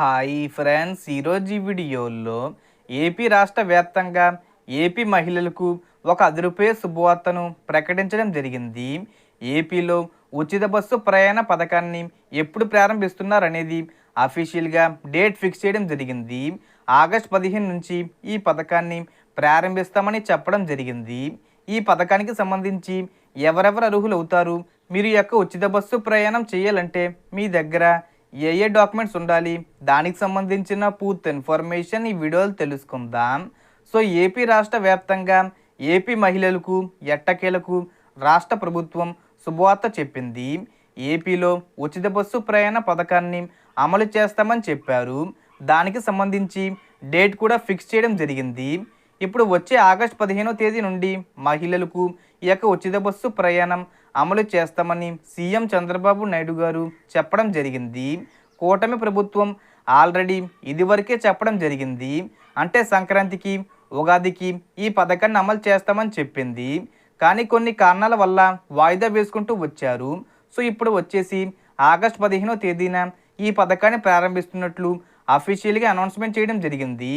Hi friends ఈరోజు ఈ వీడియోలో ఏపీ రాష్ట్ర వ్యాప్తంగా ఏపీ మహిళలకు ఒక అదురుపే శుభవార్తను ప్రకటించడం జరిగింది. ఏపీలో ఉచిత బస్సు ప్రయాణ పథకాన్ని ఎప్పుడు ప్రారంభిస్తున్నారనేది అఫీషియల్గా డేట్ ఫిక్స్ చేయడం జరిగింది. ఆగస్ట్ పదిహేను నుంచి ఈ పథకాన్ని ప్రారంభిస్తామని చెప్పడం జరిగింది. ఈ పథకానికి సంబంధించి ఎవరెవరు అర్హులు అవుతారు మీరు యొక్క ఉచిత బస్సు ప్రయాణం చేయాలంటే మీ దగ్గర ఏ ఏ డాక్యుమెంట్స్ ఉండాలి? దానికి సంబంధించిన పూర్తి ఇన్ఫర్మేషన్ ఈ వీడియోలో తెలుసుకుందాం. సో ఏపీ రాష్ట్ర వ్యాప్తంగా ఏపీ మహిళలకు ఎట్టకేలకు రాష్ట్ర ప్రభుత్వం శుభవార్త చెప్పింది. ఏపీలో ఉచిత బస్సు ప్రయాణ పథకాన్ని అమలు చేస్తామని చెప్పారు. దానికి సంబంధించి డేట్ కూడా ఫిక్స్ చేయడం జరిగింది. ఇప్పుడు వచ్చే ఆగస్ట్ పదిహేనో తేదీ నుండి మహిళలకు ఈ యొక్క ఉచిత బస్సు ప్రయాణం అమలు చేస్తామని సీఎం చంద్రబాబు నాయుడు గారు చెప్పడం జరిగింది. కూటమి ప్రభుత్వం ఆల్రెడీ ఇదివరకే చెప్పడం జరిగింది. అంటే సంక్రాంతికి ఉగాదికి ఈ పథకాన్ని అమలు చేస్తామని చెప్పింది. కానీ కొన్ని కారణాల వల్ల వాయిదా వేసుకుంటూ వచ్చారు. సో ఇప్పుడు వచ్చేసి ఆగస్ట్ పదిహేనో తేదీన ఈ పథకాన్ని ప్రారంభిస్తున్నట్లు అఫీషియల్గా అనౌన్స్మెంట్ చేయడం జరిగింది.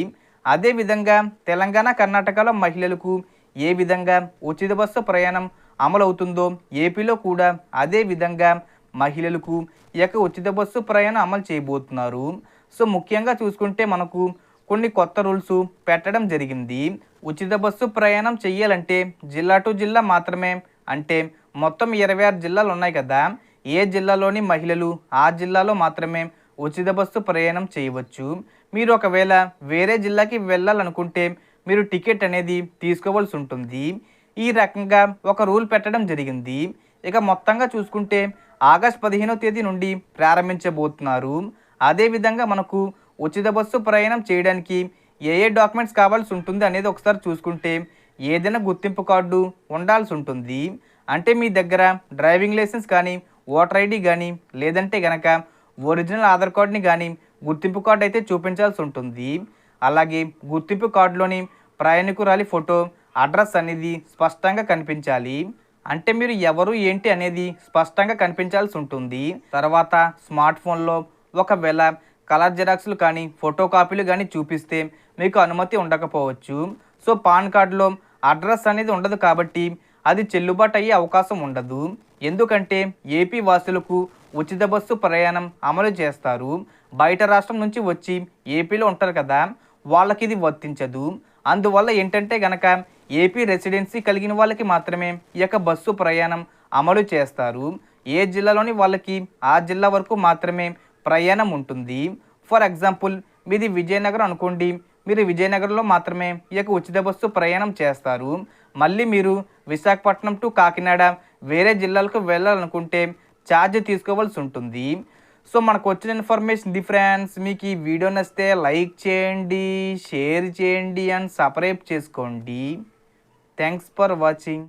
అదేవిధంగా తెలంగాణ కర్ణాటకలో మహిళలకు ఏ విధంగా ఉచిత బస్సు ప్రయాణం అమలవుతుందో ఏపీలో కూడా అదే విధంగా మహిళలకు ఈ యొక్క ఉచిత బస్సు ప్రయాణం అమలు చేయబోతున్నారు. సో ముఖ్యంగా చూసుకుంటే మనకు కొన్ని కొత్త రూల్స్ పెట్టడం జరిగింది. ఉచిత బస్సు ప్రయాణం చేయాలంటే జిల్లా టు జిల్లా మాత్రమే అంటే మొత్తం ఇరవై ఆరు జిల్లాలు ఉన్నాయి కదా. ఏ జిల్లాలోని మహిళలు ఆ జిల్లాలో మాత్రమే ఉచిత బస్సు ప్రయాణం చేయవచ్చు. మీరు ఒకవేళ వేరే జిల్లాకి వెళ్ళాలనుకుంటే మీరు టికెట్ అనేది తీసుకోవాల్సి ఉంటుంది. ఈ రకంగా ఒక రూల్ పెట్టడం జరిగింది. ఇక మొత్తంగా చూసుకుంటే ఆగస్ట్ పదిహేనో తేదీ నుండి ప్రారంభించబోతున్నారు. అదేవిధంగా మనకు ఉచిత బస్సు ప్రయాణం చేయడానికి ఏ ఏ డాక్యుమెంట్స్ కావాల్సి ఉంటుంది అనేది ఒకసారి చూసుకుంటే ఏదైనా గుర్తింపు కార్డు ఉండాల్సి ఉంటుంది. అంటే మీ దగ్గర డ్రైవింగ్ లైసెన్స్ కానీ ఓటర్ ఐడి కానీ లేదంటే గనక ఒరిజినల్ ఆధార్ కార్డ్ని కానీ గుర్తింపు కార్డు అయితే చూపించాల్సి ఉంటుంది. అలాగే గుర్తింపు కార్డులోని ప్రయాణికురాలి ఫోటో అడ్రస్ అనేది స్పష్టంగా కనిపించాలి. అంటే మీరు ఎవరు ఏంటి అనేది స్పష్టంగా కనిపించాల్సి ఉంటుంది. తర్వాత స్మార్ట్ ఫోన్లో ఒకవేళ కలర్ జిరాక్స్లు కానీ ఫోటో కాపీలు కానీ చూపిస్తే మీకు అనుమతి ఉండకపోవచ్చు. సో పాన్ కార్డులో అడ్రస్ అనేది ఉండదు కాబట్టి అది చెల్లుబాటు అయ్యే అవకాశం ఉండదు. ఎందుకంటే ఏపీ వాసులకు ఉచిత బస్సు ప్రయాణం అమలు చేస్తారు. బయట రాష్ట్రం నుంచి వచ్చి ఏపీలో ఉంటారు కదా వాళ్ళకి ఇది వర్తించదు. అందువల్ల ఏంటంటే గనక ఏపీ రెసిడెన్సీ కలిగిన వాళ్ళకి మాత్రమే ఈ యొక్క బస్సు ప్రయాణం అమలు చేస్తారు. ఏ జిల్లాలోని వాళ్ళకి ఆ జిల్లా వరకు మాత్రమే ప్రయాణం ఉంటుంది. ఫర్ ఎగ్జాంపుల్ మీది విజయనగరం అనుకోండి. మీరు విజయనగరంలో మాత్రమే ఈ యొక్క ఉచిత బస్సు ప్రయాణం చేస్తారు. మళ్ళీ మీరు విశాఖపట్నం టు కాకినాడ వేరే జిల్లాలకు వెళ్ళాలనుకుంటే ఛార్జ్ తీసుకోవాల్సి ఉంటుంది. సో మనకు వచ్చిన ఇన్ఫర్మేషన్ ది ఫ్రెండ్స్ మీకు ఈ వీడియో నచ్చితే లైక్ చేయండి షేర్ చేయండి అండ్ సబ్స్క్రైబ్ చేసుకోండి. Thanks for watching